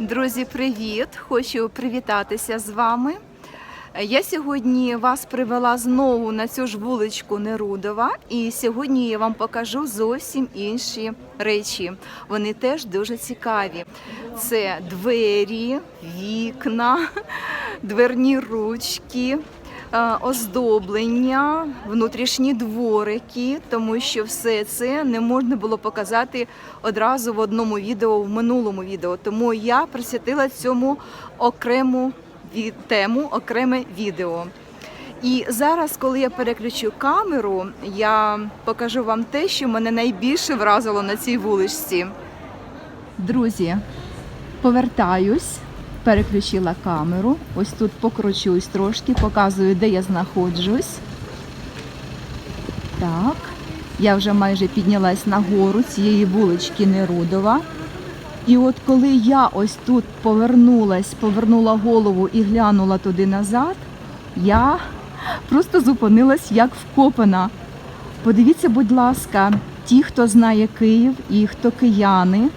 Друзі, привіт! Хочу привітатися з вами. Я сьогодні вас привела знову на цю ж вуличку Нерудова, і сьогодні я вам покажу зовсім інші речі. Вони теж дуже цікаві. Це двері, вікна, дверні ручки. Е, Оздоблення, внутрішні дворики, тому що все це не можна було показати одразу в одному відео в минулому відео. Тому я присвятила цьому окрему тему, окреме відео. І зараз, коли я переключу камеру, я покажу вам те, що мене найбільше вразило на цій вуличці. Друзі, повертаюсь, переключила камеру. Ось тут покручусь трошки, показую, де я знаходжусь. Так, я вже майже піднялась на гору цієї вулички Нерудова. І от коли я ось тут повернулась, повернула голову і глянула туди назад, я просто зупинилась як вкопана. Подивіться, будь ласка, ті, хто знає Київ і хто кияни,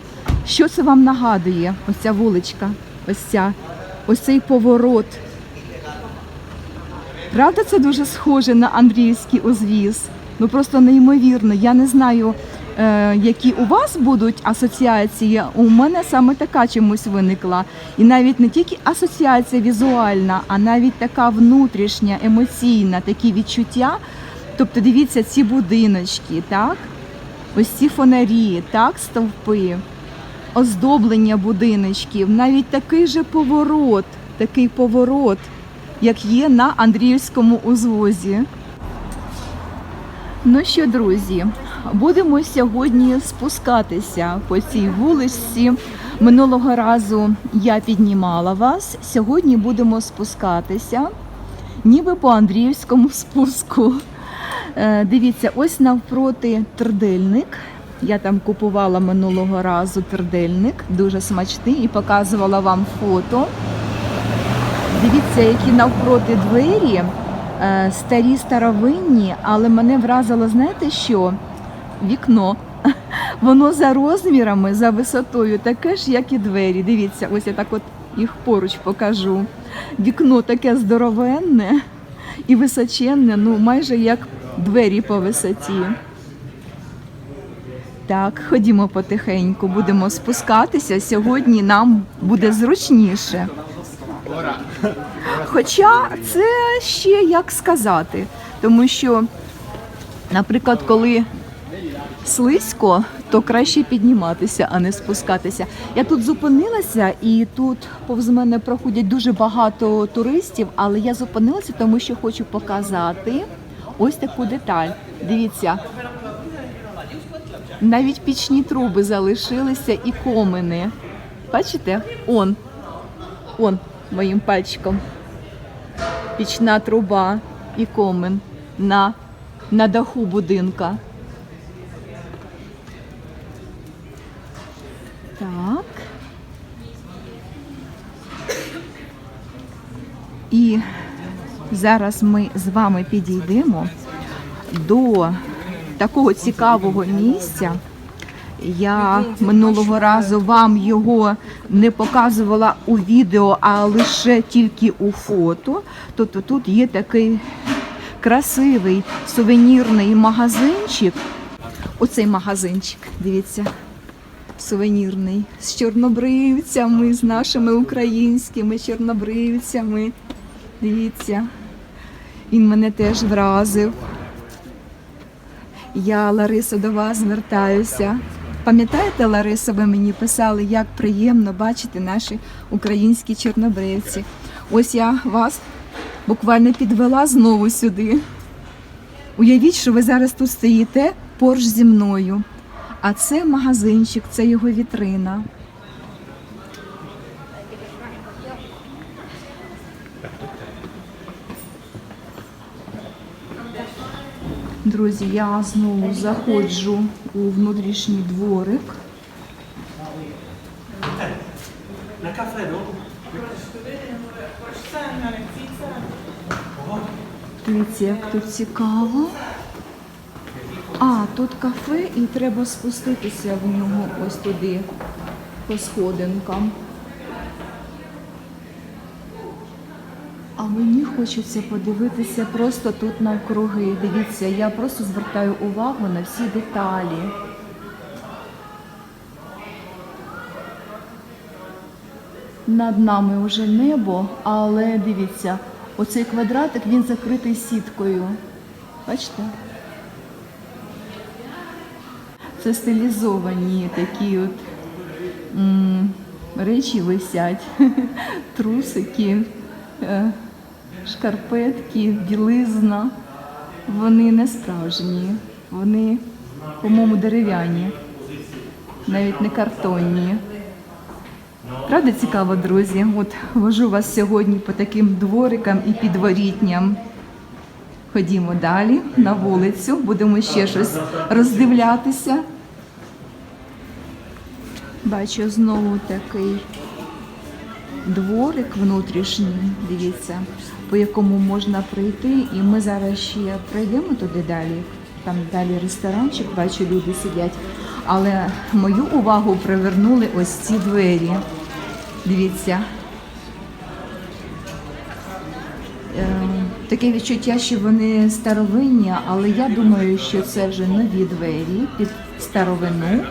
що це вам нагадує? Ось ця вуличка, ось ця, ось цей поворот. Правда, це дуже схоже на Андріївський узвіз. Ну просто неймовірно. Я не знаю, е, які у вас будуть асоціації. У мене саме така чомусь виникла. І навіть не тільки асоціація візуальна, а навіть така внутрішня, емоційна, такі відчуття. Тобто, дивіться, ці будиночки, так? Ось ці фонарі, так, стовпи, оздоблення будиночків, навіть такий же поворот, такий поворот, як є на Андріївському узвозі. Ну що, друзі, будемо сьогодні спускатися по цій вуличці. Минулого разу я піднімала вас. Сьогодні будемо спускатися, ніби по Андріївському спуску. Е, Дивіться, ось навпроти трдельник. Я там купувала минулого разу трдельник, дуже смачний, і показувала вам фото. Дивіться, які навпроти двері е, старі старовинні, але мене вразило, знаєте що? Вікно. Воно за розмірами, за висотою таке ж, як і двері. Дивіться, ось я так от їх поруч покажу. Вікно таке здоровенне і височенне, ну майже як двері по висоті. Так, ходімо потихеньку, будемо спускатися. Сьогодні нам буде зручніше. Хоча це ще як сказати, тому що, наприклад, коли слизько, то краще підніматися, а не спускатися. Я тут зупинилася, і тут повз мене проходять дуже багато туристів, але я зупинилася, тому що хочу показати ось таку деталь. Дивіться. Навіть пічні труби залишилися і комини. Бачите? Он. Он моїм пальчиком. Пічна труба і комен на, на даху будинка. Так. І зараз ми з вами підійдемо до такого цікавого місця. Я минулого разу вам його не показувала у відео, а лише тільки у фото. Тобто тут є такий красивий сувенірний магазинчик. Оцей магазинчик, дивіться, сувенірний з чорнобривцями, з нашими українськими чорнобривцями. Дивіться, він мене теж вразив. Я, Лариса, до вас звертаюся. Пам'ятаєте, Лариса, ви мені писали, як приємно бачити наші українські чорнобривці. Ось я вас буквально підвела знову сюди. Уявіть, що ви зараз тут стоїте поруч зі мною. А це магазинчик, це його вітрина. Друзі, я знову заходжу у внутрішній дворик. Na caffè, no? Дивіться, як тут цікаво. А, тут кафе і треба спуститися в нього ось туди по сходинкам. А мені хочеться подивитися просто тут навкруги. Дивіться, я просто звертаю увагу на всі деталі. Над нами вже небо, але дивіться, оцей квадратик він закритий сіткою. Бачите? Це стилізовані такі от м, речі висять, трусики, е, шкарпетки, білизна. Вони не справжні, вони, по-моєму, дерев'яні, навіть не картонні. Правда цікаво, друзі? От вожу вас сьогодні по таким дворикам і підворітням. Ходімо далі на вулицю, будемо ще щось роздивлятися. Бачу знову такий дворик внутрішній, дивіться, по якому можна прийти. І ми зараз ще пройдемо туди далі. Там далі ресторанчик, бачу, люди сидять. Але мою увагу привернули ось ці двері. Дивіться. Е, Таке відчуття, що вони старовинні, але я думаю, що це вже нові двері під старовину.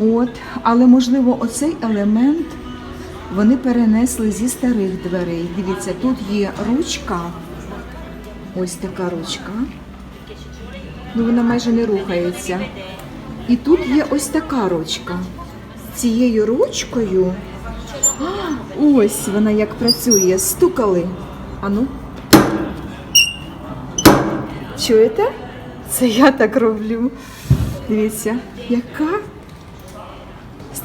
От, але можливо, оцей елемент вони перенесли зі старих дверей. Дивіться, тут є ручка. Ось така ручка. Ну, вона майже не рухається. І тут є ось така ручка. Цією ручкою. А, ось вона як працює. Стукали. Ану. Чуєте? Це я так роблю. Дивіться, яка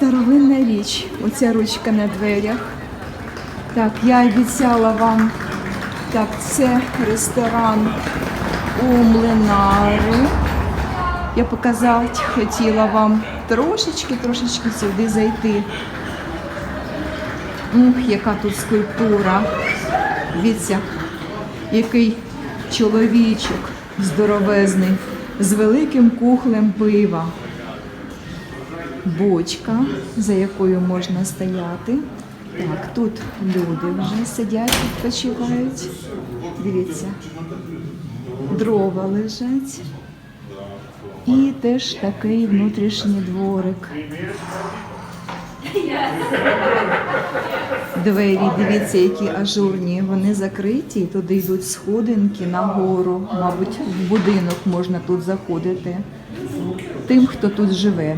старовинна річ. Оця ручка на дверях. Так, я обіцяла вам. Так, це ресторан у Млинару. Я показати хотіла вам трошечки, трошечки сюди зайти. Ух, яка тут скульптура. Дивіться, який чоловічок здоровезний з великим кухлем пива. Бочка, за якою можна стояти. Так, тут люди вже сидять, відпочивають. Дивіться, дрова лежать. І теж такий внутрішній дворик. Двері, дивіться, які ажурні. Вони закриті, туди йдуть сходинки нагору. Мабуть, в будинок можна тут заходити. Тим, хто тут живе.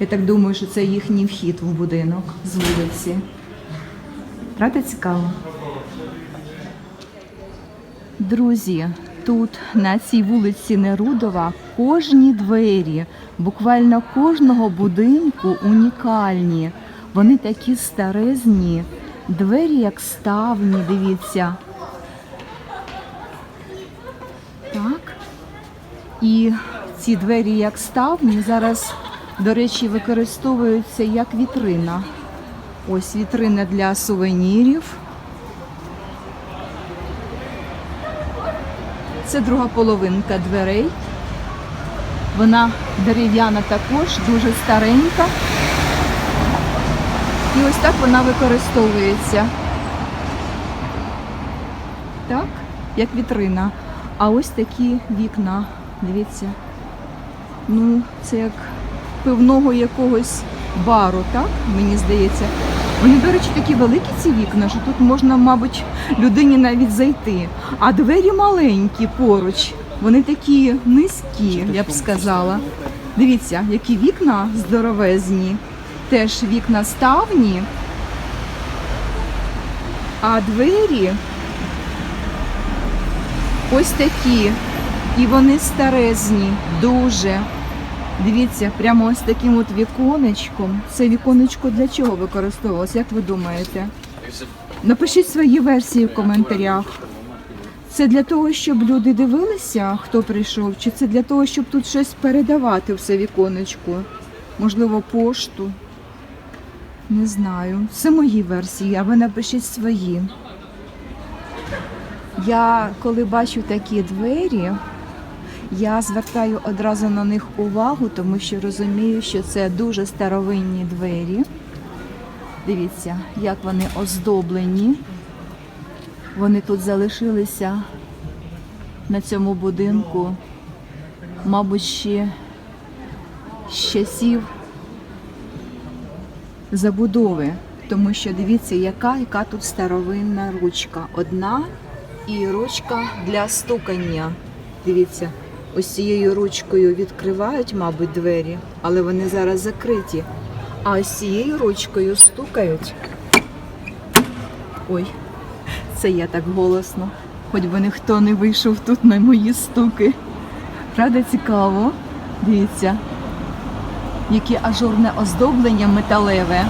Я так думаю, що це їхній вхід в будинок з вулиці. Правда цікаво? Друзі, тут на цій вулиці Нерудова кожні двері, буквально кожного будинку унікальні. Вони такі старезні, двері як ставні, дивіться. Так. І ці двері як ставні зараз, до речі, використовуються як вітрина. Ось вітрина для сувенірів. Це друга половинка дверей. Вона дерев'яна також, дуже старенька. І ось так вона використовується. Так, як вітрина. А ось такі вікна. Дивіться. Ну, це як пивного якогось бару, так? Мені здається. Вони, до речі, такі великі ці вікна, що тут можна, мабуть, людині навіть зайти. А двері маленькі поруч. Вони такі низькі, я б сказала. Дивіться, які вікна здоровезні. Теж вікна ставні. А двері ось такі. І вони старезні, дуже. Дивіться, прямо ось таким от віконечком. Це віконечко для чого використовувалось? Як ви думаєте? Напишіть свої версії в коментарях. Це для того, щоб люди дивилися, хто прийшов, чи це для того, щоб тут щось передавати в це віконечко? Можливо, пошту. Не знаю. Це мої версії, а ви напишіть свої. Я коли бачу такі двері, я звертаю одразу на них увагу, тому що розумію, що це дуже старовинні двері. Дивіться, як вони оздоблені. Вони тут залишилися на цьому будинку, мабуть, ще з часів забудови. Тому що дивіться, яка, яка тут старовинна ручка. Одна і ручка для стукання. Дивіться, ось цією ручкою відкривають, мабуть, двері, але вони зараз закриті. А ось цією ручкою стукають. Ой, це я так голосно. Хоч би ніхто не вийшов тут на мої стуки. Правда, цікаво? Дивіться, яке ажурне оздоблення металеве.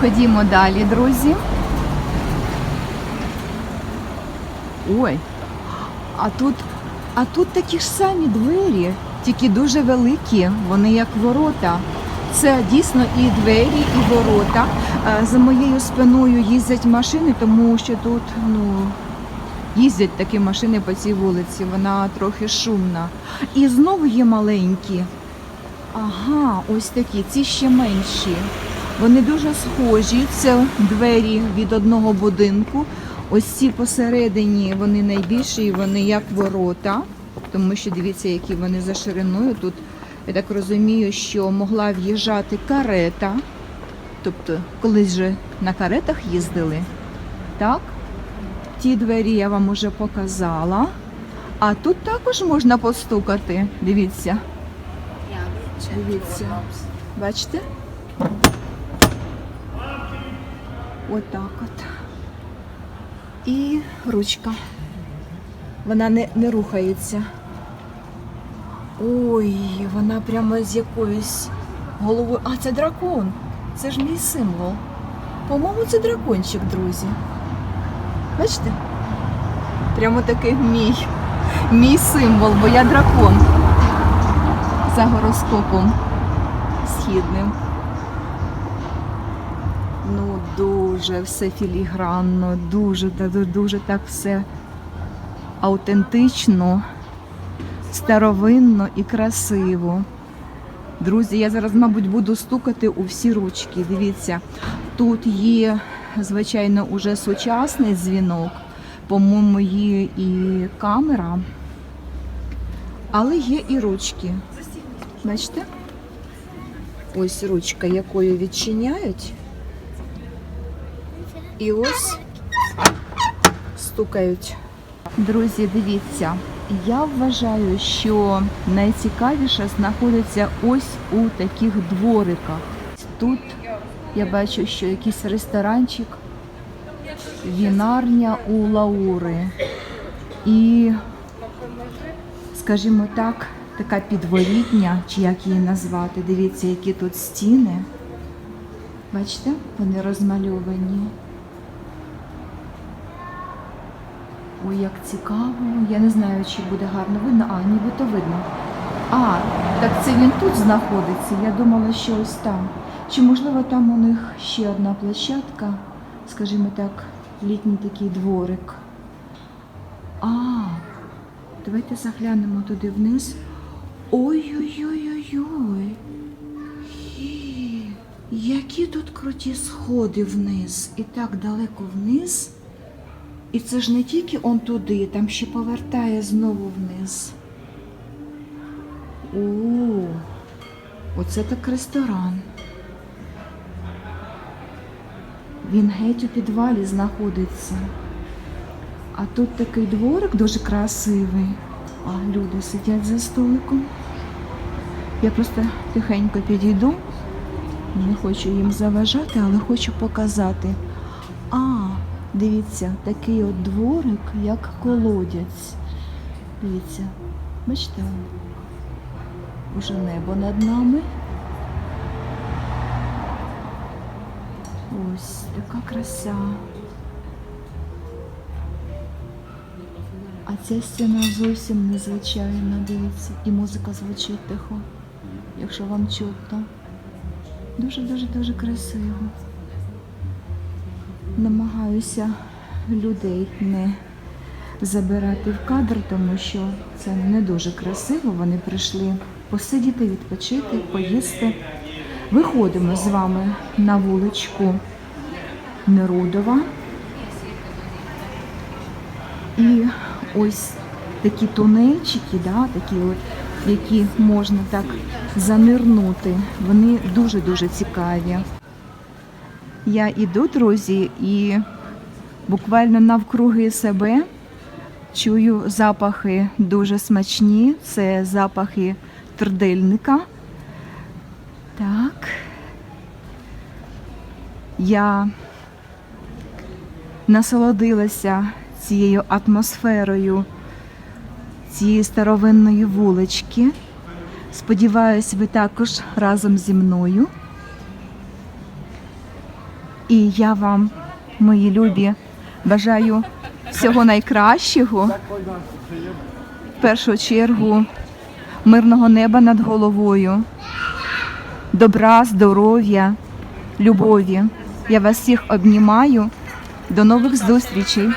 Ходімо далі, друзі. Ой, а тут, а тут такі ж самі двері, тільки дуже великі, вони як ворота. Це дійсно і двері, і ворота. Е, За моєю спиною їздять машини, тому що тут ну, їздять такі машини по цій вулиці, вона трохи шумна. І знову є маленькі. Ага, ось такі, ці ще менші. Вони дуже схожі. Це двері від одного будинку. Ось ці посередині вони найбільші, і вони як ворота, тому що дивіться, які вони за шириною. Тут я так розумію, що могла в'їжджати карета. Тобто, колись же на каретах їздили. Так? Ті двері я вам уже показала. А тут також можна постукати. Дивіться. Дивіться. Бачите? Отак от. І ручка. Вона не, не рухається. Ой, вона прямо з якоюсь головою. А, це дракон. Це ж мій символ. По-моєму, це дракончик, друзі. Бачите? Прямо такий мій. Мій символ, бо я дракон. За гороскопом східним. Дуже все філігранно, дуже, дуже так все аутентично, старовинно і красиво. Друзі, я зараз, мабуть, буду стукати у всі ручки. Дивіться, тут є, звичайно, уже сучасний дзвінок, по-моєму, є і камера, але є і ручки. Бачите? Ось ручка, якою відчиняють. І ось стукають. Друзі, дивіться, я вважаю, що найцікавіше знаходиться ось у таких двориках. Тут я бачу, що якийсь ресторанчик, вінарня у Лаури. І, скажімо так, така підворітня, чи як її назвати. Дивіться, які тут стіни. Бачите, вони розмальовані. Ой, як цікаво. Я не знаю, чи буде гарно видно. А, нібито видно. А, так це він тут знаходиться. Я думала, що ось там. Чи можливо там у них ще одна площадка, скажімо так, літній такий дворик. А, давайте заглянемо туди вниз. Ой-ой-ой-ой-ой. Які тут круті сходи вниз. І так далеко вниз. І це ж не тільки он туди, там ще повертає знову вниз. О, оце так ресторан. Він геть у підвалі знаходиться. А тут такий дворик дуже красивий. А люди сидять за столиком. Я просто тихенько підійду. Не хочу їм заважати, але хочу показати. А, дивіться, такий от дворик, як колодязь. Дивіться, бачите, уже небо над нами. Ось така краса. А ця стіна зовсім незвичайна, дивіться, і музика звучить тихо, якщо вам чутно. Дуже-дуже дуже красиво. Намагаюся людей не забирати в кадр, тому що це не дуже красиво. Вони прийшли посидіти, відпочити, поїсти. Виходимо з вами на вуличку Нерудова. І ось такі тунельчики, да, такі от, які можна так занирнути. Вони дуже-дуже цікаві. Я іду, друзі, і буквально навкруги себе чую запахи дуже смачні. Це запахи трдельника. Так. Я насолодилася цією атмосферою цієї старовинної вулички. Сподіваюсь, ви також разом зі мною. І я вам, мої любі, бажаю всього найкращого. В першу чергу мирного неба над головою, добра, здоров'я, любові. Я вас всіх обнімаю. До нових зустрічей!